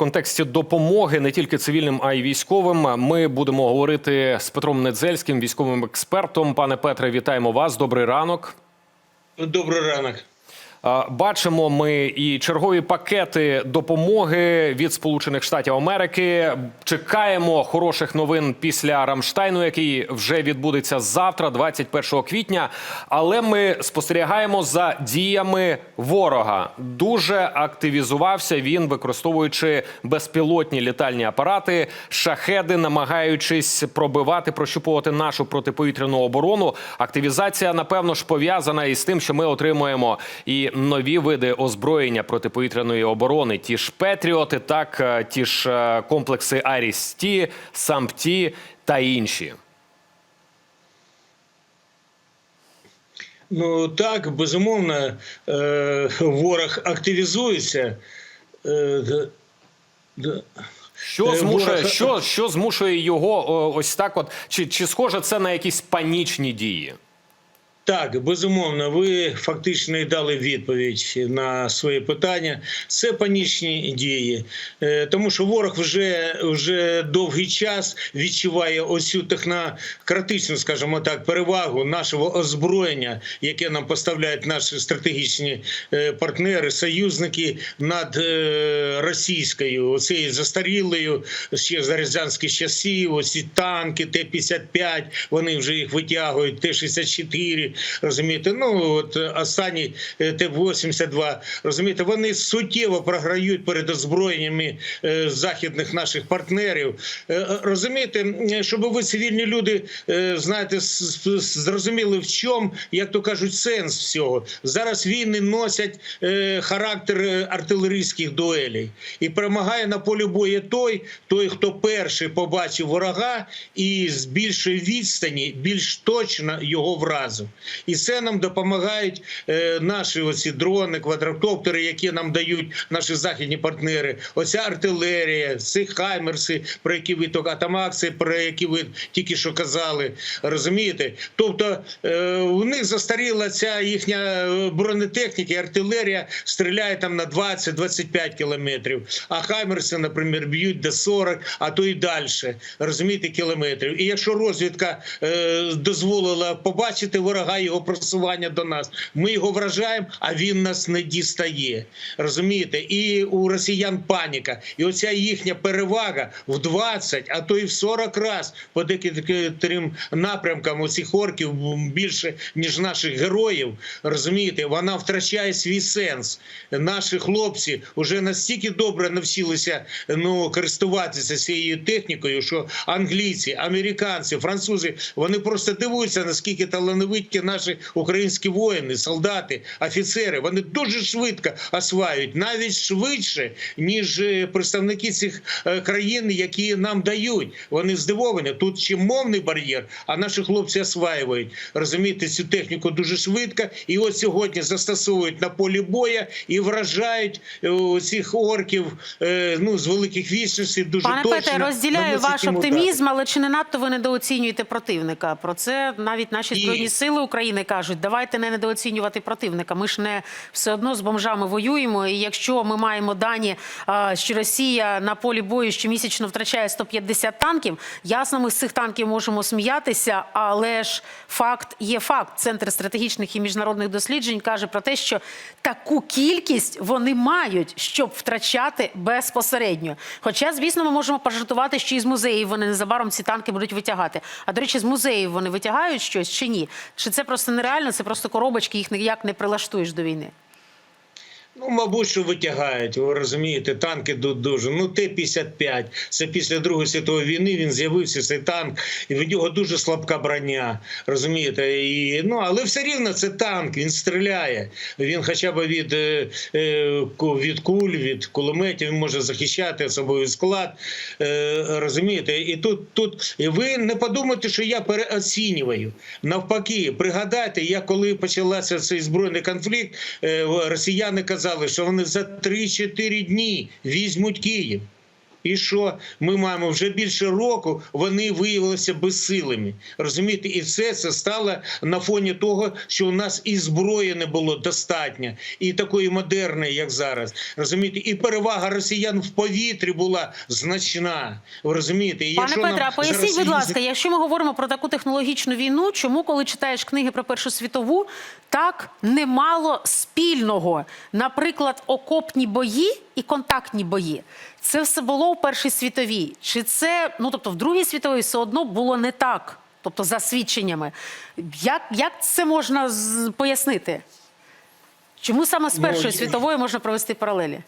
контексті допомоги не тільки цивільним, а й військовим. Ми будемо говорити з Петром Недзельським, військовим експертом. Пане Петре, вітаємо вас. Добрий ранок. Добрий ранок. Бачимо ми і чергові пакети допомоги від Сполучених Штатів Америки. Чекаємо хороших новин після Рамштайну, який вже відбудеться завтра, 21 квітня. Але ми спостерігаємо за діями ворога. Дуже активізувався він, використовуючи безпілотні літальні апарати, шахеди, намагаючись пробивати, прощупувати нашу протиповітряну оборону. Активізація, напевно ж, пов'язана із тим, що ми отримуємо і нові види озброєння протиповітряної оборони. Ті ж Петріоти, так е, ті ж е, комплекси Арісті, Сампті та інші. Ну так, безумовно, е, ворог активізується. Що змушує, що, що змушує його ось так? От чи, чи схоже це на якісь панічні дії? Так, безумовно, ви фактично дали відповідь на своє питання. Це панічні дії, Е, тому що ворог вже, вже довгий час відчуває оцю технократичну, скажімо так, перевагу нашого озброєння, яке нам поставляють наші стратегічні е, партнери, союзники над е, російською, оцією застарілою ще з радянських часів. Оці танки Т-55, вони вже їх витягують, Т-64, розумієте, ну от е, останні е, Т-82, розумієте, вони суттєво програють перед озброєннями е, західних наших партнерів. Розумієте, щоб ви цивільні люди, знаєте, зрозуміли в чому, як то кажуть, сенс всього. Зараз війни носять характер артилерійських дуелей. І перемагає на полі бою той, той, хто перший побачив ворога і з більшої відстані більш точно його вразив. І це нам допомагають е, наші оці дрони, квадрокоптери, які нам дають наші західні партнери. Оця артилерія, ці хаймерси, про які ви то атамакси, про які ви тільки що казали. Розумієте? Тобто е, у них застаріла ця їхня е, бронетехніка, і артилерія стріляє там на 20-25 кілометрів. А хаймерси, наприклад, б'ють до 40, а то і далі. Розумієте, кілометрів. І якщо розвідка е, дозволила побачити ворога його просування до нас, ми його вражаємо, а він нас не дістає. Розумієте? І у росіян паніка. І оця їхня перевага в 20, а то і в 40 раз по декілька напрямкам оцих орків більше, ніж наших героїв. Розумієте, вона втрачає свій сенс. Наші хлопці вже настільки добре навчилися ну, користуватися цією технікою, що англійці, американці, французи вони просто дивуються, наскільки талановиті наші українські воїни, солдати, офіцери. Вони дуже швидко осваюють, навіть швидше, ніж е, представники цих е, країн, які нам дають. Вони здивовані. Тут ще мовний бар'єр, а наші хлопці осваюють. Розумієте, цю техніку дуже швидко. І от сьогодні застосовують на полі боя і вражають е, цих орків ну, з великих вічностей дуже Пане точно. Петре, розділяю ваш оптимізм, але чи не надто ви недооцінюєте противника? Про це навіть наші Ні. збройні сили України кажуть: давайте не недооцінювати противника. Ми ж не все одно з бомжами воюємо. І якщо ми маємо дані, що Росія на полі бою щомісячно втрачає 150 танків, ясно, ми з цих танків можемо сміятися, але ж факт є факт. Центр стратегічних і міжнародних досліджень каже про те, що таку кількість вони мають, щоб втрачати безпосередньо. Хоча, звісно, ми можемо пожартувати, що із музеїв вони незабаром ці танки будуть витягати. А до речі, з музеїв вони витягають щось чи ні? Чи це просто нереально? Це просто коробочки, їх ніяк не прилаштуєш до війни. Мабуть, що витягають, ви розумієте, танки дуже. Ну, Т-55, це після Другої світової війни він з'явився, цей танк, і від нього дуже слабка броня, розумієте? І, ну, але все рівно це танк, він стріляє. Він хоча б від, е, е, від куль, від кулеметів, він може захищати особовий склад, е, розумієте? І тут, тут і ви не подумайте, що я переоцінюю. Навпаки, пригадайте, як коли почався цей збройний конфлікт, росіяни казали, що вони за 3-4 дні візьмуть Київ. І що ми маємо вже більше року, вони виявилися безсилими. Розумієте, і все це стало на фоні того, що у нас і зброї не було достатньо, і такої модерної, як зараз. Розумієте, і перевага росіян в повітрі була значна. Ви розумієте, і Пане Петре, поясніть, зараз будь ласка, якщо ми говоримо про таку технологічну війну, чому, коли читаєш книги про Першу світову, так немало спільного? Наприклад, окопні бої і контактні бої. Це все було у Першій світовій. Чи це, ну тобто, в Другій світовій все одно було не так? Тобто, за свідченнями. Як, як це можна пояснити? Чому саме з Ну, Першої світової можна провести паралелі?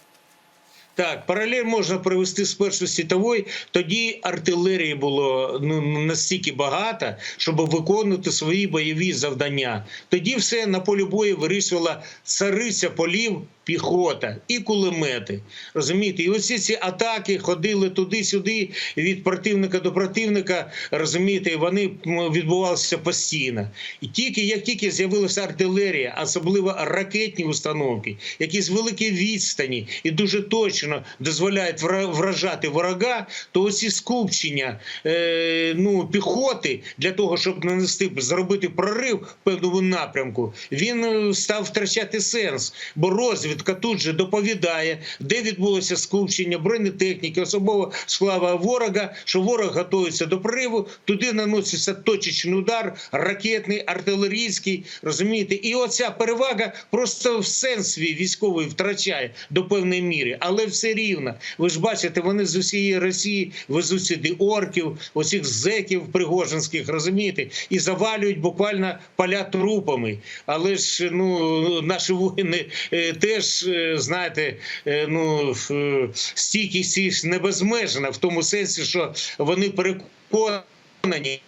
Так, паралель можна провести з Першої світової. Тоді артилерії було ну настільки багато, щоб виконувати свої бойові завдання. Тоді все на полі бою вирішувала цариця полів. Піхота і кулемети, розумієте, і оці ці атаки ходили туди-сюди від противника до противника. Розумієте, вони відбувалися постійно. І тільки як тільки з'явилася артилерія, особливо ракетні установки, які з великої відстані і дуже точно дозволяють вражати ворога, то оці скупчення е, ну, піхоти для того, щоб нанести зробити прорив в певному напрямку, він е, став втрачати сенс, бо розвідка тут же доповідає, де відбулося скупчення бронетехніки, особового складу ворога, що ворог готується до прориву, туди наноситься точечний удар, ракетний, артилерійський, розумієте, і оця перевага просто в сенс свій військовий втрачає до певної міри, але все рівно. Ви ж бачите, вони з усієї Росії везуть сюди орків, оцих зеків пригожинських, розумієте, і завалюють буквально поля трупами. Але ж ну наші воїни е, теж е, знаєте, е, ну е, стійкість не безмежна в тому сенсі, що вони переконані.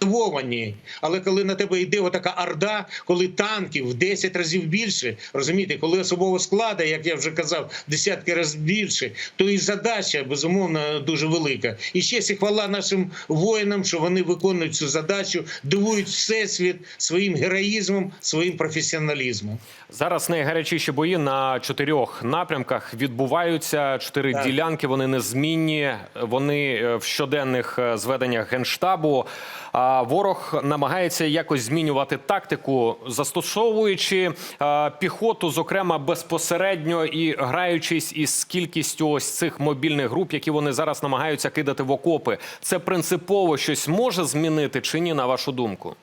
Мотивовані. Але коли на тебе йде отака орда, коли танків в 10 разів більше, розумієте, коли особового складу, як я вже казав, десятки разів більше, то і задача безумовно дуже велика. І ще сі хвала нашим воїнам, що вони виконують цю задачу, дивують всесвіт своїм героїзмом, своїм професіоналізмом. Зараз найгарячіші бої на чотирьох напрямках відбуваються. Чотири Так. ділянки вони незмінні. Вони е, в щоденних е, зведеннях генштабу. Ворог намагається якось змінювати тактику, застосовуючи е, піхоту, зокрема безпосередньо і граючись із кількістю ось цих мобільних груп, які вони зараз намагаються кидати в окопи. Це принципово щось може змінити чи ні, на вашу думку?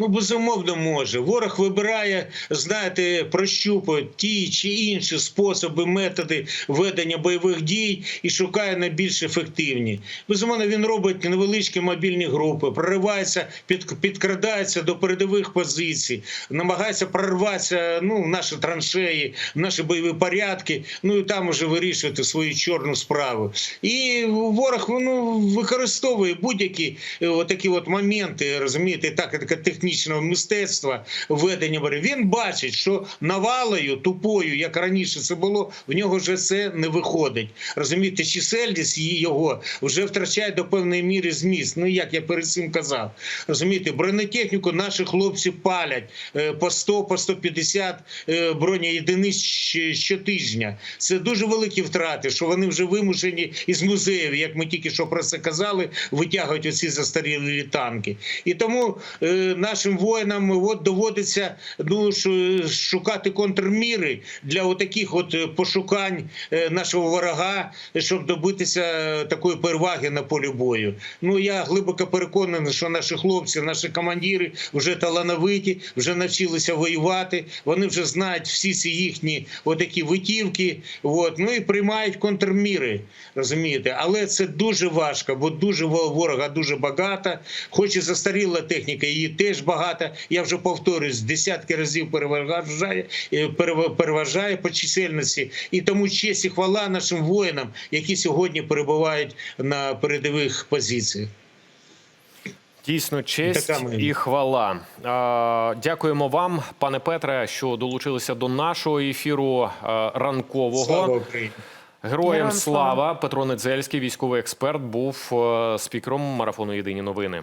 Ну, безумовно, може. Ворог вибирає, знаєте, прощупує ті чи інші способи, методи ведення бойових дій і шукає найбільш ефективні. Безумовно, він робить невеличкі мобільні групи, проривається, під, підкрадається до передових позицій, намагається прорватися ну, в наші траншеї, в наші бойові порядки, ну і там уже вирішувати свою чорну справу. І ворог ну, використовує будь-які е, отакі от моменти, розумієте, тактика технічного мистецтва ведення боротьби. Він бачить, що навалою тупою, як раніше це було, в нього вже це не виходить. Розумієте, чисельність його вже втрачає до певної міри зміст. Ну як я перед цим казав, розумієте, бронетехніку наші хлопці палять е, по 100, по 150 е, бронеєдиниць щотижня. Це дуже великі втрати, що вони вже вимушені із музеїв, як ми тільки що про це казали, витягують оці застарілі танки. І тому е, нашим воїнам от доводиться ну шукати контрміри для отаких от е, пошукань е, нашого ворога, щоб добитися такої переваги на полі бою. Ну я глибоко переконаний, що наші хлопці, наші командири вже талановиті, вже навчилися воювати. Вони вже знають всі ці їхні отакі витівки. От ну і приймають контрміри. Розумієте, але це дуже важко, бо дуже ворога дуже багато. Хоч і застаріла техніка, її теж багато. Я вже повторюсь, десятки разів переважає, е, переважає по чисельності. І тому честь і хвала нашим воїнам, які сьогодні перебувають на передових позиціях. Дійсно, честь і хвала. Дякуємо вам, пане Петре, що долучилися до нашого ефіру ранкового. Слава Україні! Героям слава. Петро Недзельський, військовий експерт, був е, спікером марафону Єдині новини.